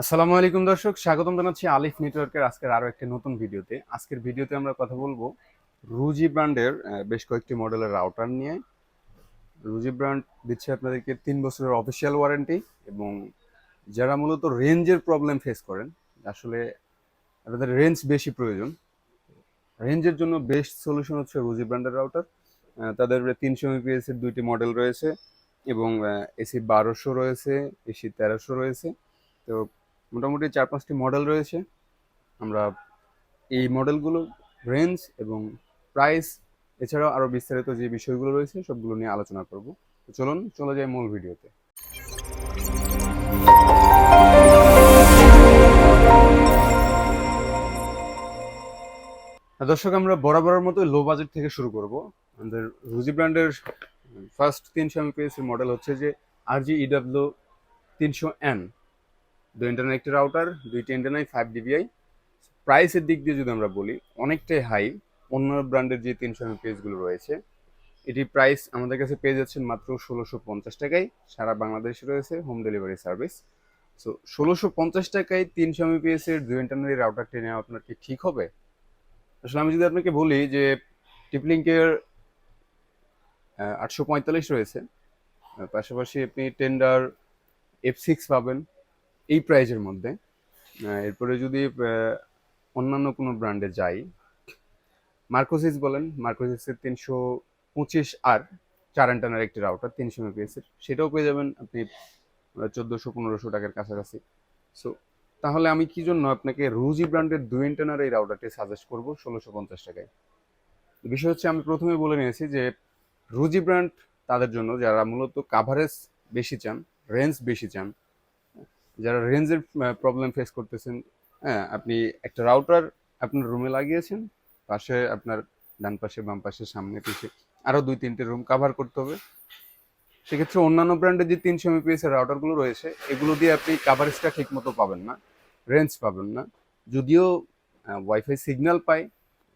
আসসালামু আলাইকুম দর্শক, স্বাগতম জানাচ্ছি আলিফ নেটওয়ার্কের আজকের আরও একটি নতুন ভিডিওতে। আজকের ভিডিওতে আমরা কথা বলব রুজি ব্র্যান্ডের বেশ কয়েকটি মডেলের রাউটার নিয়ে। রুজি ব্র্যান্ড দিচ্ছে আপনাদেরকে তিন বছরের অফিসিয়াল ওয়ারেন্টি এবং যারা মূলত রেঞ্জের প্রবলেম ফেস করেন, আসলে আপনাদের রেঞ্জ বেশি প্রয়োজন। রেঞ্জের জন্য বেস্ট সলিউশন হচ্ছে রুজি ব্র্যান্ডের রাউটার। তাদের তিনশো এমপিএস এর দুইটি মডেল রয়েছে এবং এসি বারোশো রয়েছে, এসি তেরোশো রয়েছে। তো মোটামুটি চার পাঁচটি মডেল রয়েছে। আমরা এই মডেলগুলো রেঞ্জ এবং প্রাইস এছাড়াও আরও বিস্তারিত যে বিষয়গুলো রয়েছে, সবগুলো নিয়ে আলোচনা করব। চলুন, চলে যাই মূল ভিডিওতে। দর্শক, আমরা বরাবরের মতো লো বাজেট থেকে শুরু করব। আমাদের রুজি ব্র্যান্ডের ফার্স্ট তিনশো এর মডেল হচ্ছে যে আর জি ইডাব্লিউ তিনশো এন দুই ইন্টারনেট একটি রাউটার দুইটি ইন্টারনেট ফাইভ ডিবিআই প্রাইসের দিক দিয়ে যদি আমরা বলি, অনেকটাই হাই অন্য ব্র্যান্ডের যে তিনশো এম পেজগুলো রয়েছে, এটি প্রাইস আমাদের কাছে পেয়ে যাচ্ছেন মাত্র ষোলোশো পঞ্চাশ টাকায়। সারা বাংলাদেশে রয়েছে হোম ডেলিভারি সার্ভিস সো ষোলোশো পঞ্চাশ টাকায় তিনশো এমপিএস এর দুই ইন্টারনেট রাউটারটি নেওয়া আপনার কি ঠিক হবে? আসলে আমি যদি আপনাকে বলি যে টিপলিঙ্কের আটশো পঁয়তাল্লিশ রয়েছে। পাশাপাশি আপনি টেন্ডার এফ সিক্স পাবেন। এই প্রাইজের মধ্যে। এরপরে যদি অন্যান্য কোনো ব্র্যান্ডে যাই মার্কোসিস বলেন মার্কোসিসের তিনশো পঁচিশ আর চার অ্যান্টানার একটি রাউটার তিনশো এমপিএসের সেটাও পেয়ে যাবেন আপনি চোদ্দোশো, পনেরোশো টাকার কাছাকাছি। সো তাহলে আমি কি জন্য আপনাকে রুজি ব্র্যান্ডের দুই অ্যান্টানার এই রাউটারটি সাজেস্ট করব? ষোলোশো পঞ্চাশ টাকায়। বিষয় হচ্ছে, আমি প্রথমে বলে নিয়েছি যে রুজি ব্র্যান্ড তাদের জন্য, যারা মূলত কাভারেজ বেশি চান রেঞ্জ বেশি চান যারা রেঞ্জের প্রবলেম ফেস করতেছেন হ্যাঁ আপনি একটা রাউটার আপনার রুমে লাগিয়েছেন, পাশে আপনার ডান পাশে, বাম পাশে, সামনে, পিছে আরও দুই তিনটে রুম কাভার করতে হবে। সেক্ষেত্রে অন্যান্য ব্র্যান্ডের যে তিনশো এমপিএস রাউটারগুলো রয়েছে, এগুলো দিয়ে আপনি কাভারেজটা ঠিক মতো পাবেন না রেঞ্জ পাবেন না। যদিও ওয়াইফাই সিগন্যাল পায়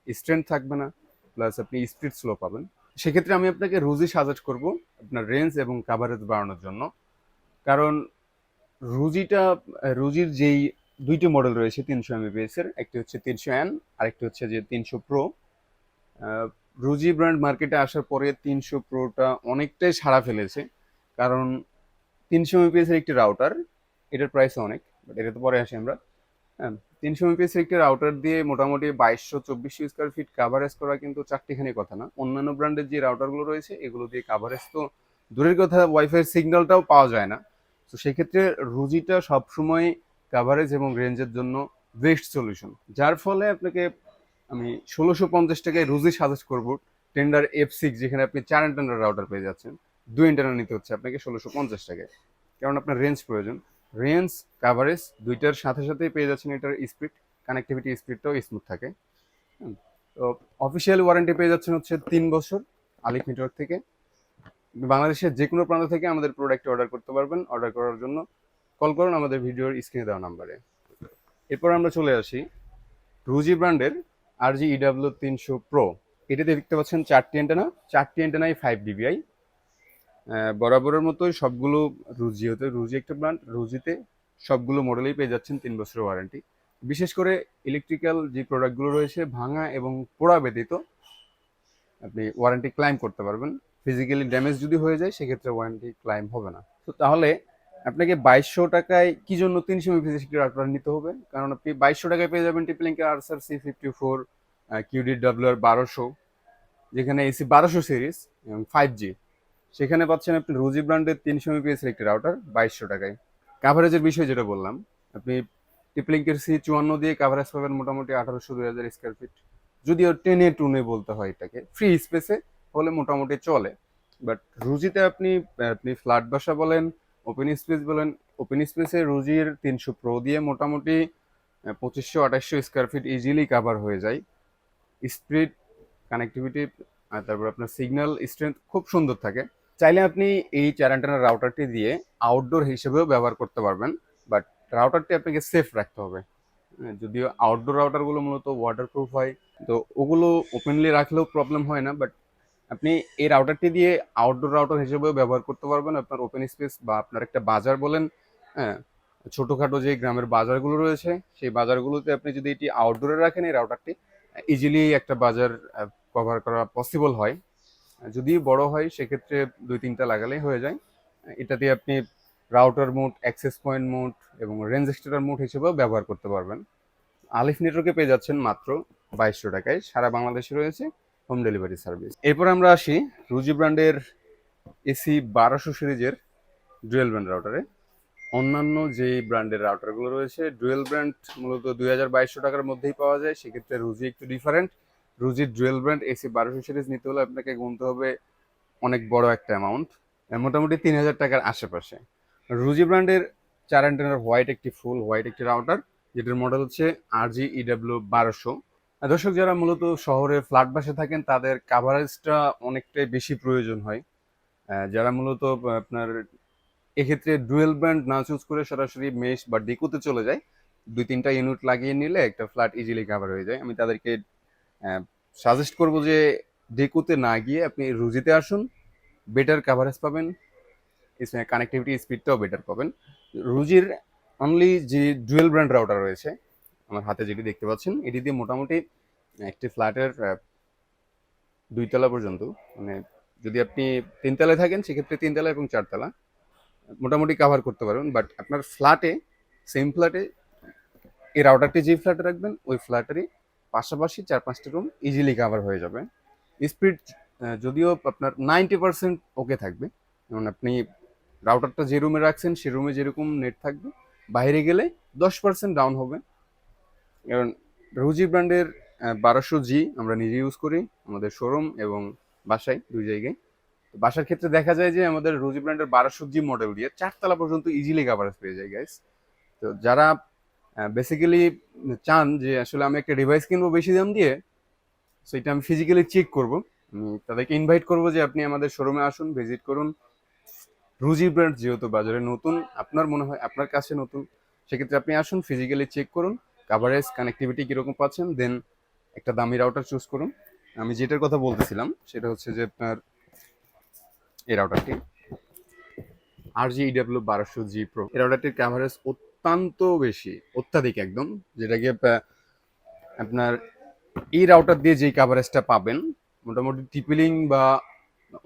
স্ট্রেন্থ থাকবে না প্লাস আপনি স্পিড স্লো পাবেন। সেক্ষেত্রে আমি আপনাকে রুজি সাজেস্ট করব আপনার রেঞ্জ এবং কাভারেজ বাড়ানোর জন্য। কারণ রুজিটা রুজির যেই দুইটি মডেল রয়েছে তিনশো এমবিপিএস এর, একটি হচ্ছে তিনশো এন আরেকটি হচ্ছে যে তিনশো প্রো রুজি ব্র্যান্ড মার্কেটে আসার পরে তিনশো প্রোটা অনেকটাই সাড়া ফেলেছে, কারণ তিনশো এমবিপিএস এর একটি রাউটার এটার প্রাইস অনেক বাট এটা তো পরে আসি আমরা। হ্যাঁ তিনশো এমবিপিএস এর একটি রাউটার দিয়ে মোটামুটি বাইশশো চব্বিশশো স্কোয়ার ফিট কাভারেজ করা কিন্তু চারটিখানি কথা না। অন্যান্য ব্র্যান্ডের যে রাউটারগুলো রয়েছে, এগুলো দিয়ে কাভারেজ তো দূরের কথা ওয়াইফাই সিগন্যালটাও পাওয়া যায় না। তো সেক্ষেত্রে রুজিটা সবসময় কাভারেজ এবং রেঞ্জের জন্য বেস্ট সলিউশন যার ফলে আপনাকে আমি ষোলোশো পঞ্চাশ টাকায় রুজি সাজেস্ট করব। টেন্ডার এফ সিক্স যেখানে আপনি চার ইন্টারনাল রাউটার পেয়ে যাচ্ছেন। দুই ইন্টারনাল নিতে হচ্ছে আপনাকে ষোলোশো পঞ্চাশ টাকায়। কারণ আপনার রেঞ্জ প্রয়োজন। রেঞ্জ কাভারেজ দুইটার সাথে সাথেই পেয়ে যাচ্ছেন এটার স্পিড কানেক্টিভিটি স্পিডটাও স্মুথ থাকে। তো অফিসিয়াল ওয়ারেন্টি পেয়ে যাচ্ছেন হচ্ছে তিন বছর আলিফ নেটওয়ার্ক থেকে। বাংলাদেশের যে কোনো প্রান্ত থেকে আমাদের প্রোডাক্ট অর্ডার করতে পারবেন। অর্ডার করার জন্য কল করুন আমাদের ভিডিওর স্ক্রিনে দেওয়া নাম্বারে এরপর আমরা চলে আসি রুজি ব্র্যান্ডের আর জি ইডাব্লিউ তিনশো প্রো এটাতে দেখতে পাচ্ছেন চারটি অ্যান্টেনা চারটি অ্যান্টেনাই ফাইভ ডিবিআই বরাবরের মতোই সবগুলো রুজি হতে রুজি একটা ব্র্যান্ড রুজিতে সবগুলো মডেলেই পেয়ে যাচ্ছেন তিন বছরের ওয়ারেন্টি বিশেষ করে ইলেকট্রিক্যাল যে প্রোডাক্টগুলো রয়েছে, ভাঙা এবং পোড়া ব্যতীত আপনি ওয়ারেন্টি ক্লাইম করতে পারবেন। ফিজিক্যালি ড্যামেজ যদি হয়ে যায়, সেক্ষেত্রে ওয়ারেন্টি ক্লাইম হবে না। তো তাহলে আপনাকে বাইশশো টাকায় কি জন্য তিনশো একটি রাউটার নিতে হবে? কারণ আপনি বাইশশো টাকায় পেয়ে যাবেন টিপলিঙ্কের Archer C fifty four QD W আর বারোশো, যেখানে এসি বারোশো সিরিজ এবং ফাইভ জি সেখানে পাচ্ছেন আপনি রুজি ব্র্যান্ডের তিনশো এমপিএস একটি রাউটার বাইশশো টাকায়। কাভারেজের বিষয় যেটা বললাম, আপনি টিপলিঙ্কের সি চুয়ান্ন দিয়ে কাভারেজ পাবেন মোটামুটি আঠারোশো, দুই হাজার স্কোয়ার ফিট যদিও টেনে টুনে বলতে হয় এটাকে ফ্রি স্পেসে হলে মোটামুটি চলে। বাট রুজিতে আপনি আপনি ফ্ল্যাট বাসা বলেন ওপেন স্পেস বলেন ওপেন স্পেসে রুজির তিনশো প্রো দিয়ে মোটামুটি পঁচিশশো আঠাশশো স্কোয়ার ফিট ইজিলি কাভার হয়ে যায়। স্পিড কানেক্টিভিটি আর তারপর আপনার সিগন্যাল স্ট্রেংথ খুব সুন্দর থাকে। চাইলে আপনি এই চার রাউটারটি দিয়ে আউটডোর হিসেবেও ব্যবহার করতে পারবেন। বাট রাউটারটি আপনাকে সেফ রাখতে হবে। হ্যাঁ, যদিও আউটডোর রাউটারগুলো মূলত ওয়াটারপ্রুফ হয় তো ওগুলো ওপেনলি রাখলেও প্রবলেম হয় না বাট আপনি এই রাউটারটি দিয়ে আউটডোর রাউটার হিসেবেও ব্যবহার করতে পারবেন। আপনার ওপেন স্পেস বা আপনার একটা বাজার বলেন হ্যাঁ ছোটোখাটো যে গ্রামের বাজারগুলো রয়েছে, সেই বাজারগুলোতে আপনি যদি এটি আউটডোরে রাখেন, এই রাউটারটি ইজিলি একটা বাজার কভার করা পসিবল হয়। যদি বড় হয়, সেক্ষেত্রে দুই তিনটা লাগালেই হয়ে যায়। এটা দিয়ে আপনি router mode access point mode এবং রেঞ্জ এক্সটেন্ডার মোড হিসেবেও ব্যবহার করতে পারবেন। আলিফ নেটওয়ার্কে পেয়ে যাচ্ছেন মাত্র বাইশশো টাকায়। সারা বাংলাদেশে রয়েছে। Home delivery service. এরপর আমরা আসি রুজি ব্র্যান্ডের এসি বারোশো সিরিজের ডুয়েল ব্র্যান্ড রাউটারে। অন্যান্য যে ব্র্যান্ডের রাউটারগুলো রয়েছে, ডুয়েল ব্র্যান্ড মূলত দুই হাজার বাইশশো টাকার মধ্যেই পাওয়া যায়। সেক্ষেত্রে রুজি একটু ডিফারেন্ট রুজির ডুয়েল ব্র্যান্ড এসি বারোশো সিরিজ নিতে হলে আপনাকে গুনতে হবে অনেক বড় একটা অ্যামাউন্ট মোটামুটি তিন হাজার টাকার আশেপাশে। রুজি ব্র্যান্ডের চার অ্যান্টেনার হোয়াইট একটি ফুল হোয়াইট একটি রাউটার যেটার মডেল হচ্ছে আর জি ইডাব্লিউ বারোশো। দর্শক যারা মূলত শহরে ফ্ল্যাট বাসে থাকেন, তাদের কাভারেজটা অনেকটাই বেশি প্রয়োজন হয়। যারা মূলত আপনার এক্ষেত্রে ডুয়েল ব্র্যান্ড না চুজ করে সরাসরি মেশ বা ডিকুতে চলে যায়, দুই তিনটা ইউনিট লাগিয়ে নিলে একটা ফ্ল্যাট ইজিলি কাভার হয়ে যায়। আমি তাদেরকে সাজেস্ট করব যে ডেকুতে না গিয়ে আপনি রুজিতে আসুন বেটার কাভারেজ পাবেন কানেক্টিভিটি স্পিডটাও বেটার পাবেন। রুজির অনলি যে ডুয়েল ব্র্যান্ড রাউটার রয়েছে আমার হাতে যেটি দেখতে পাচ্ছেন, এটি দিয়ে মোটামুটি একটি ফ্ল্যাটের দুইতলা পর্যন্ত মানে যদি আপনি তিনতলায় থাকেন, সেক্ষেত্রে তিনতলা এবং চারতলা, মোটামুটি কাভার করতে পারবেন বাট আপনার ফ্ল্যাটে সেম ফ্ল্যাটে এই রাউটারটি যে ফ্ল্যাটে রাখবেন, ওই ফ্ল্যাটেরই পাশাপাশি চার পাঁচটা রুম ইজিলি কাভার হয়ে যাবে। স্পিড যদিও আপনার নাইনটি পার্সেন্ট ওকে থাকবে, যেমন আপনি রাউটারটা যে রুমে রাখছেন, সে রুমে যেরকম নেট থাকবে, বাইরে গেলে দশ পার্সেন্ট ডাউন হবে। কারণ রুজি ব্র্যান্ডের বারোশো জি আমরা নিজে ইউজ করি, আমাদের শোরুম এবং বাসায় দুই জায়গায়। তো বাসার ক্ষেত্রে দেখা যায় যে আমাদের রুজি ব্র্যান্ডের বারোশো জি মডেল দিয়ে চারতলা পর্যন্ত ইজিলি কাভারেজ পেয়ে যায় গাইস তো যারা বেসিক্যালি চান যে আসলে আমি একটা ডিভাইস কিনবো বেশি দাম দিয়ে সো এটা আমি ফিজিক্যালি চেক করব। আমি তাদেরকে ইনভাইট করব যে আপনি আমাদের শোরুমে আসুন ভিজিট করুন। রুজি ব্র্যান্ড যেহেতু বাজারে নতুন, আপনার মনে হয়, আপনার কাছে নতুন, সেক্ষেত্রে আপনি আসুন ফিজিক্যালি চেক করুন। কাভারেজ কানেক্টিভিটি কীরকম পাচ্ছেন দেন একটা দামি রাউটার চুজ করুন। আমি যেটার কথা বলতেছিলাম, সেটা হচ্ছে যে আপনার এই রাউটারটি আর জি ইডাব্লিউ বারোশো জি প্রো এই রাউটারটির কাভারেজ অত্যন্ত বেশি, অত্যাধিক একদম যেটাকে আপনার এই রাউটার দিয়ে যেই কাভারেজটা পাবেন, মোটামুটি টিপিলিং বা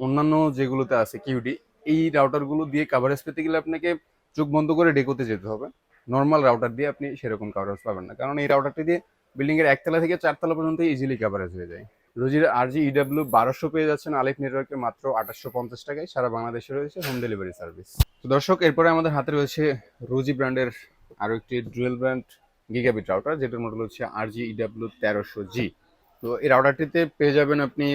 অন্যান্য যেগুলোতে আছে কিউডি এই রাউটারগুলো দিয়ে কাভারেজ পেতে গেলে আপনাকে চোখ বন্ধ করে ডেকোতে যেতে হবে। নর্মাল রাউটার দিয়ে আপনি সেরকম কাভারেজ পাবেন না। কারণ এই রাউটারটি দিয়ে বিল্ডিং এর একতলা থেকে চারতলা পর্যন্ত ইজিলি কাভারেজ হয়ে যায়। রোজির আর জি ইডাব্লিউ বারোশো পেয়ে যাচ্ছেন আলিফ নেটওয়ার্কে মাত্র আঠাশশো পঞ্চাশ টাকায়। সারা বাংলাদেশে রয়েছে হোম ডেলিভারি সার্ভিস তো দর্শক, এরপরে আমাদের হাতে রয়েছে রোজি ব্র্যান্ডের আরও একটি ডুয়েল ব্র্যান্ড গিগাবিট রাউটার যেটার মডেল হচ্ছে আর জি ইডাব্লিউ তেরোশো জি তো এই রাউটারটিতে পেয়ে যাবেন আপনি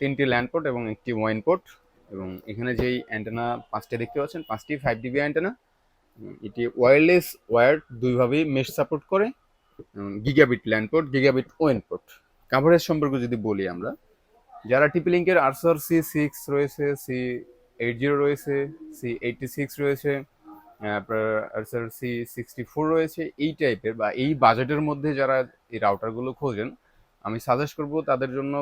তিনটি ল্যান্ড পোর্ট এবং একটি ওয়াইন পোর্ট এবং এখানে যেই অ্যান্টেনা পাঁচটি দেখতে পাচ্ছেন, পাঁচটি ফাইভ ডিবি অ্যান্টেনা এটি ওয়্যারলেস ওয়্যার দুইভাবেই মেশ সাপোর্ট করে গিগাবিট ল্যান্ড পোর্ট গিগাবিট ওয়েন পোর্ট কাভারেজ সম্পর্কে যদি বলি আমরা, যারা টিপি লিঙ্কের আরসার সি সিক্স রয়েছে সি এইট জিরো রয়েছে সি এইটটি সিক্স রয়েছে আপনার আরসার সি সিক্সটি ফোর রয়েছে, এই টাইপের বা এই বাজেটের মধ্যে যারা এই রাউটারগুলো খোঁজেন, আমি সাজেস্ট করব তাদের জন্য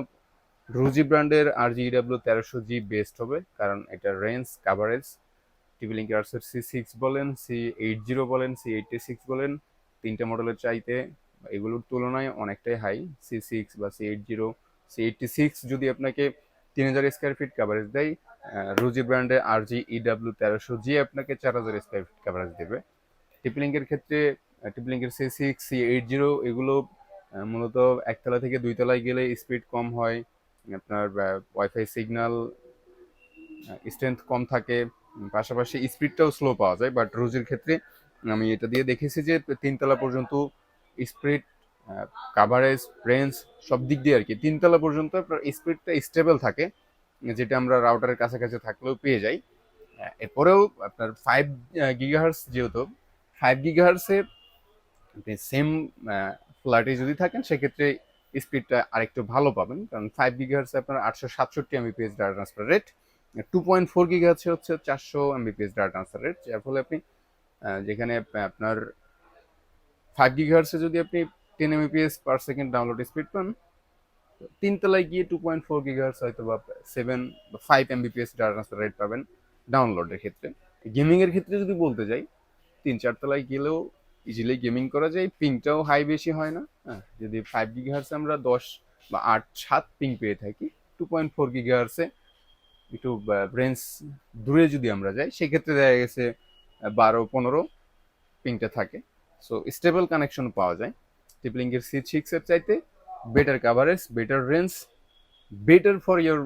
রুজি ব্র্যান্ডের আর জি ডাব্লিউ তেরোশো জি বেস্ট হবে, কারণ এটা রেঞ্জ কাভারেজ টিভি লিঙ্কের আরসার সি সিক্স বলেন সি এইট জিরো বলেন সি এইটটি সিক্স বলেন, তিনটে মডেলের চাইতে এগুলোর তুলনায় অনেকটাই হাই সি সিক্স বা C eight zero C eighty six যদি আপনাকে তিন হাজার স্কোয়ার ফিট কাভারেজ দেয় রুজি ব্র্যান্ডে আর জি ইডাব্লিউ তেরোশো জি আপনাকে চার হাজার স্কোয়ার ফিট কাভারেজ দেবে। টিপলিঙ্কের ক্ষেত্রে টিপলিঙ্কের C six C eight zero এগুলো মূলত একতলা থেকে দুই তলায় গেলে স্পিড কম হয়, আপনার ওয়াইফাই সিগন্যাল স্ট্রেংথ কম থাকে পাশাপাশি স্পিডটাও স্লো পাওয়া যায় বাট রুজির ক্ষেত্রে আমি এটা দিয়ে দেখেছি যে তিনতলা পর্যন্ত স্পিড কাভারেজ রেঞ্জ সব দিক দিয়ে আর কি তিনতলা পর্যন্ত আপনার স্পিডটা স্টেবল থাকে, যেটা আমরা রাউটারের কাছাকাছি থাকলেও পেয়ে যাই। এরপরেও আপনার ফাইভ গিগাহার্স যেহেতু ফাইভ গিগাহার্সে আপনি সেম ফ্ল্যাটে যদি থাকেন, সেক্ষেত্রে স্পিডটা আরেকটু ভালো পাবেন। কারণ ফাইভ গিগাহার্সে আপনার আটশো সাতষট্টি Mbps data transfer rate two point four গিগাহার্সে হচ্ছে চারশো এমবিপিএস ডাটা ট্রান্সফার রেট যার ফলে আপনি যেখানে আপ- আপনার ফাইভ গিগাহার্সে যদি আপনি ten Mbps per second download speed পান তো তিনতলায় গিয়ে টু পয়েন্ট ফোর গিগাহার্স হয়তো বা সেভেন বা five Mbps data transfer rate পাবেন ডাউনলোডের ক্ষেত্রে। গেমিংয়ের ক্ষেত্রে যদি বলতে যাই, তিন চার তলায় গেলেও ইজিলি গেমিং করা যায় পিংটাও হাই বেশি হয় না হ্যাঁ যদি ফাইভ গিগাহার্সে আমরা দশ বা আট, সাত পিং পেয়ে থাকি টু পয়েন্ট ফোর গিগাহার্সে একটু রেঞ্জ দূরে যদি আমরা যাই, সেক্ষেত্রে দেখা গেছে বারো, পনেরো পিংটা থাকে। সো স্টেবল কানেকশন পাওয়া যায়। টিপলিঙ্কের সি সিক্সের চাইতে better coverage better range better for your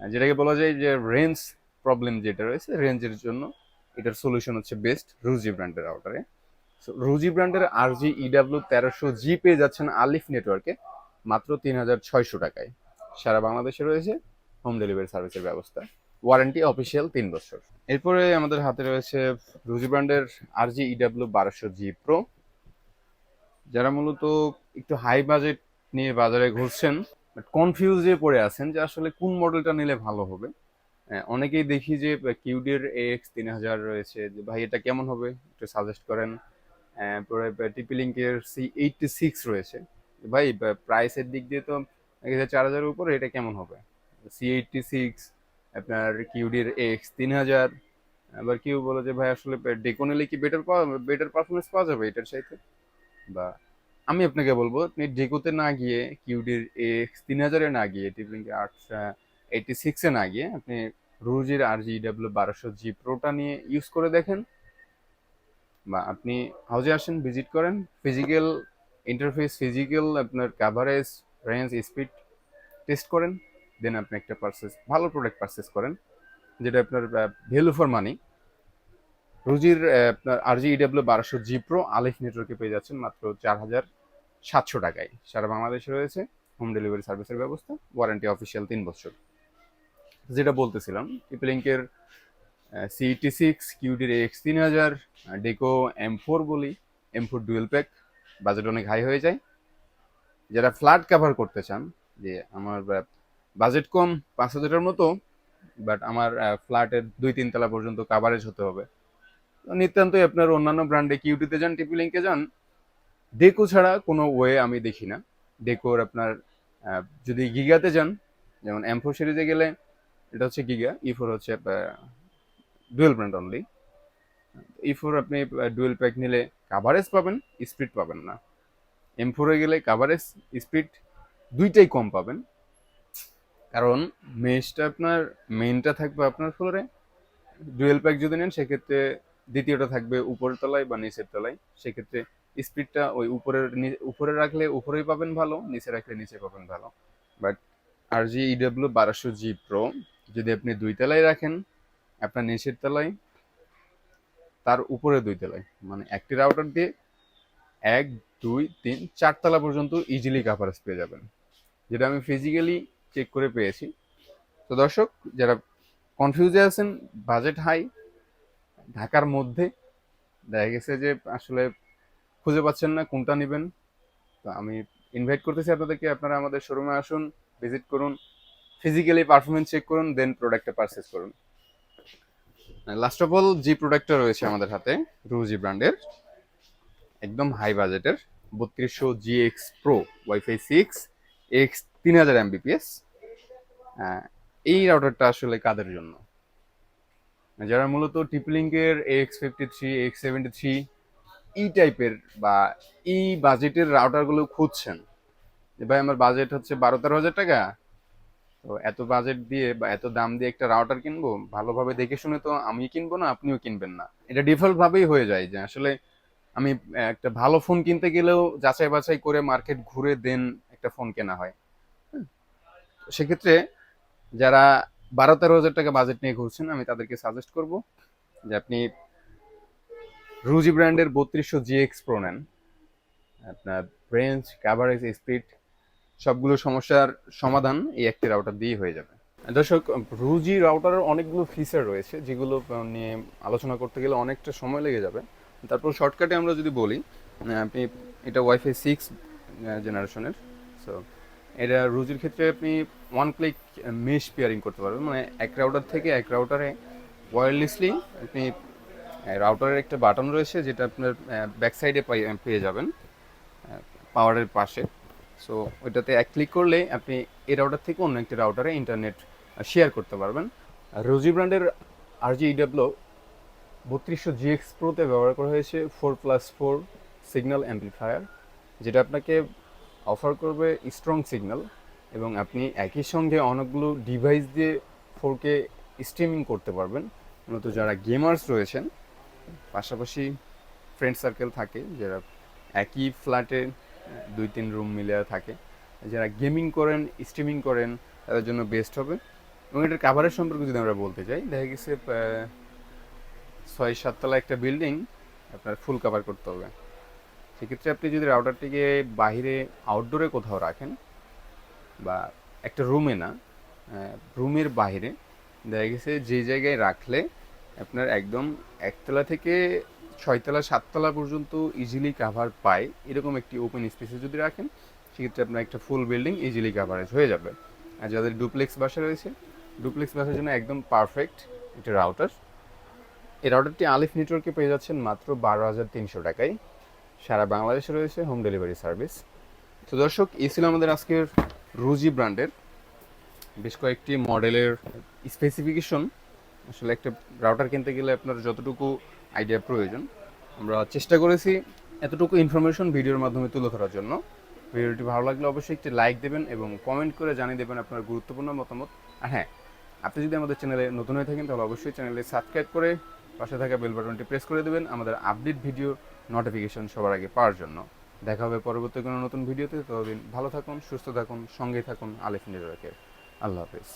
যেটাকে বলা যায় যে রেঞ্জ প্রবলেম যেটা রয়েছে রেঞ্জের জন্য এটার সলিউশন হচ্ছে বেস্ট রুজি ব্র্যান্ডের আউটারে সো রুজি ব্র্যান্ডের আর জি ইডাব্লিউ তেরোশো জি পেয়ে যাচ্ছেন আলিফ নেটওয়ার্কে মাত্র তিন হাজার ছয়শো টাকায়। সারা বাংলাদেশে রয়েছে হোম ডেলিভারি সার্ভিসের ব্যবস্থা। ওয়ারেন্টি অফিসিয়াল তিন বছর। এরপরে আমাদের হাতে রয়েছে রুজি ব্র্যান্ডের আর জি ইডাব্লিউ বারোশো জি প্রো যারা মূলত একটু হাই বাজেট নিয়ে বাজারে ঘুরছেন বাট কনফিউজ কনফিউজে পড়ে আছেন যে আসলে কোন মডেলটা নিলে ভালো হবে। অনেকেই দেখি যে কিউডির এক্স তিন হাজার রয়েছে, যে ভাই, এটা কেমন হবে? একটু সাজেস্ট করেন। পরে টিপি লিঙ্কের সি এইটটি সিক্স রয়েছে। ভাই প্রাইসের দিক দিয়ে তো চার হাজারের উপরে এটা কেমন হবে? সি এইটটি সিক্স আপনার কিউডির এক্স তিন হাজার, আবার কেউ বলে যে, ভাই, আসলে ডেকো নিলে কি বেটার পাওয়া বেটার পারফরমেন্স পাওয়া যাবে এটার সাথে বা, আমি আপনাকে বলব, আপনি ডেকোতে না গিয়ে, কিউডির এক্স তিন হাজারে না গিয়ে টিপলিঙ্কের আট এইটটি সিক্সে না গিয়ে, আপনি রুজির আর জি ডাব্লিউ বারোশো জি প্রোটা নিয়ে ইউজ করে দেখেন। বা, আপনি হাউজে আসেন ভিজিট করেন ফিজিক্যাল ইন্টারফেস ফিজিক্যাল আপনার কাভারেজ রেঞ্জ স্পিড টেস্ট করেন। দেন আপনি একটা পারচেস ভালো প্রোডাক্ট পারচেস করেন, যেটা আপনার ভ্যালু ফর মানি রুজির আপনার আর জি ইডাব্লিউ বারোশো জি প্রো আলিফ নেটওয়ার্কে পেয়ে যাচ্ছেন মাত্র চার হাজার সাতশো টাকায়। সারা বাংলাদেশে রয়েছে হোম ডেলিভারি সার্ভিসের ব্যবস্থা ওয়ারেন্টি অফিসিয়াল তিন বছর। যেটা বলতেছিলাম টিপলিঙ্কের সিইটি সিক্স কিউডির এক্স তিন হাজার ডেকো এম ফোর বলি M four dual pack budget অনেক হাই হয়ে যায়। যারা ফ্ল্যাট কভার করতে চান, যে আমার বাজেট কম, পাঁচ হাজারের মতো বাট আমার ফ্ল্যাটের দুই তিন তলা পর্যন্ত কাভারেজ হতে হবে। নিতান্তই আপনার অন্যান্য ব্র্যান্ডে কিউটিতে যান টিপি লিঙ্কে যান ডেকো ছাড়া কোনো ওয়ে আমি দেখি না। ডেকোর আপনার যদি গিগাতে যান, যেমন এম ফোর সিরিজে গেলে, এটা হচ্ছে গিগা ই ফোর হচ্ছে dual brand only E four আপনি ডুয়েল প্যাক নিলে কাভারেজ পাবেন স্পিড পাবেন না। এম ফোরে গেলে কাভারেজ স্পিড দুইটাই কম পাবেন। কারণ মেশটা আপনার মেইনটা থাকবে আপনার ফ্লোরে ডুয়েল প্যাক যদি নেন, সেক্ষেত্রে দ্বিতীয়টা থাকবে উপরের তলায় বা নিচের তলায়। সেক্ষেত্রে স্পিডটা ওই উপরের উপরে রাখলে উপরেই পাবেন ভালো, নিচে রাখলে নিচে পাবেন ভালো। বাট আর জি ইডাব্লিউ বারোশো জি প্রো যদি আপনি দুই তলায় রাখেন, আপনার নিচের তলায়, তার উপরে দুই তলায়। মানে একটি রাউটার দিয়ে এক, দুই, তিন, চার তলা পর্যন্ত ইজিলি কাভারেজ পেয়ে যাবেন। যেটা আমি ফিজিক্যালি চেক করে পেয়েছি। তো দর্শক, যারা কনফিউজে আছেন বাজেট হাই ঢাকার মধ্যে, দেখা গেছে যে আসলে খুঁজে পাচ্ছেন না কোনটা নেবেন। তো আমি ইনভাইট করতেছি আপনাদেরকে, আপনারা আমাদের শোরুমে আসুন ভিজিট করুন ফিজিক্যালি পারফরমেন্স চেক করুন দেন প্রোডাক্টটা পারচেস করুন। লাস্ট অফ অল জি প্রোডাক্টটা রয়েছে আমাদের হাতে রুজি ব্র্যান্ডের, একদম হাই বাজেটের বত্রিশশো G X pro WiFi six X তিন হাজার এমবিপিএস এই রাউটারটা আসলে কাদের জন্য? যারা মূলত টিপলিঙ্কের X fifty three X seventy three এই টাইপের বা এই বাজেটের রাউটারগুলো খুঁজছেন। যে ভাই, আমার বাজেট হচ্ছে বারো তেরো হাজার টাকা। তো এত বাজেট দিয়ে বা এত দাম দিয়ে একটা রাউটার কিনবো? ভালোভাবে দেখে শুনে তো আমি কিনবো না, আপনিও কিনবেন না। এটা ডিফল্ট ভাবেই হয়ে যায় যে আসলে আমি একটা ভালো ফোন কিনতে গেলেও যাচাই বাছাই করে মার্কেট ঘুরে দেন একটা ফোন কেনা হয়। সেক্ষেত্রে যারা বারো, তেরো হাজার টাকা বাজেট নিয়ে ঘুরছেন, আমি তাদেরকে সাজেস্ট করব যে আপনি রুজি ব্র্যান্ডের বত্রিশশো জিএক্স প্রো নেন। আপনার রেঞ্জ কাভারেজ স্পিড সবগুলো সমস্যার সমাধান এই একটি রাউটার দিয়েই হয়ে যাবে। দর্শক রুজি রাউটারের অনেকগুলো ফিচার রয়েছে, যেগুলো নিয়ে আলোচনা করতে গেলে অনেকটা সময় লেগে যাবে। তারপর শর্টকাটে আমরা যদি বলি আপনি এটা ওয়াইফাই সিক্স জেনারেশনের সো এটা রুজির ক্ষেত্রে আপনি ওয়ান ক্লিক মেশ পেয়ারিং করতে পারবেন। মানে এক রাউটার থেকে এক রাউটারে ওয়্যারলেসলি আপনি রাউটারের একটা বাটন রয়েছে যেটা আপনার ব্যাক সাইডে পেয়ে যাবেন পাওয়ারের পাশে। সো ওইটাতে এক ক্লিক করলে আপনি এই রাউটার থেকে অন্য একটি রাউটারে ইন্টারনেট শেয়ার করতে পারবেন। রোজি ব্র্যান্ডের আর জি ইডাব্লিউ বত্রিশশো জিএক্স প্রোতে ব্যবহার করা হয়েছে four plus four signal amplifier যেটা আপনাকে অফার করবে স্ট্রং সিগন্যাল এবং আপনি একই সঙ্গে অনেকগুলো ডিভাইস দিয়ে ফোরকে স্ট্রিমিং করতে পারবেন। মূলত যারা গেমার্স রয়েছেন, পাশাপাশি ফ্রেন্ড সার্কেল থাকে, যারা একই ফ্ল্যাটে দুই তিন রুম মিলে থাকে। যারা গেমিং করেন স্ট্রিমিং করেন, তাদের জন্য বেস্ট হবে। এবং এটার কাভারের সম্পর্কে যদি আমরা বলতে চাই দেখা গেছে ছয় সাততলা একটা বিল্ডিং আপনার ফুল কাভার করতে হবে। সেক্ষেত্রে আপনি যদি রাউটারটিকে বাইরে আউটডোরে কোথাও রাখেন বা একটা রুমে না রুমের বাইরে দেখা গেছে যে জায়গায় রাখলে আপনার একদম একতলা থেকে ছয়তলা, সাততলা পর্যন্ত ইজিলি কাভার পায়, এরকম একটি ওপেন স্পেসে যদি রাখেন, সেক্ষেত্রে আপনার একটা ফুল বিল্ডিং ইজিলি কাভারেজ হয়ে যাবে। আর যাদের ডুপ্লেক্স বাসা রয়েছে ডুপ্লেক্স বাসার জন্য একদম পারফেক্ট একটা রাউটার এই রাউটারটি আলিফ নেটওয়ার্কে পেয়ে যাচ্ছেন মাত্র বারো হাজার তিনশো টাকায়। সারা বাংলাদেশে রয়েছে হোম ডেলিভারি সার্ভিস তো দর্শক, এই ছিল আমাদের আজকের রুজি ব্র্যান্ডের বেশ কয়েকটি মডেলের স্পেসিফিকেশন আসলে একটা রাউটার কিনতে গেলে আপনার যতটুকু আইডিয়া প্রয়োজন, আমরা চেষ্টা করেছি এতটুকু ইনফরমেশন ভিডিওর মাধ্যমে তুলে ধরার জন্য। ভিডিওটি ভালো লাগলে অবশ্যই একটি লাইক দেবেন এবং কমেন্ট করে জানিয়ে দেবেন আপনার গুরুত্বপূর্ণ মতামত। আর হ্যাঁ আপনি যদি আমাদের চ্যানেলে নতুন হয়ে থাকেন, তাহলে অবশ্যই চ্যানেলে সাবস্ক্রাইব করে পাশে থাকা বেল বাটনটি প্রেস করে দেবেন, আমাদের আপডেট ভিডিও নোটিফিকেশন সবার আগে পাওয়ার জন্য। দেখা হবে পরবর্তী কোনো নতুন ভিডিওতে ততদিন ভালো থাকুন, সুস্থ থাকুন সঙ্গে থাকুন আলিফ নিরকের আল্লাহ হাফেজ।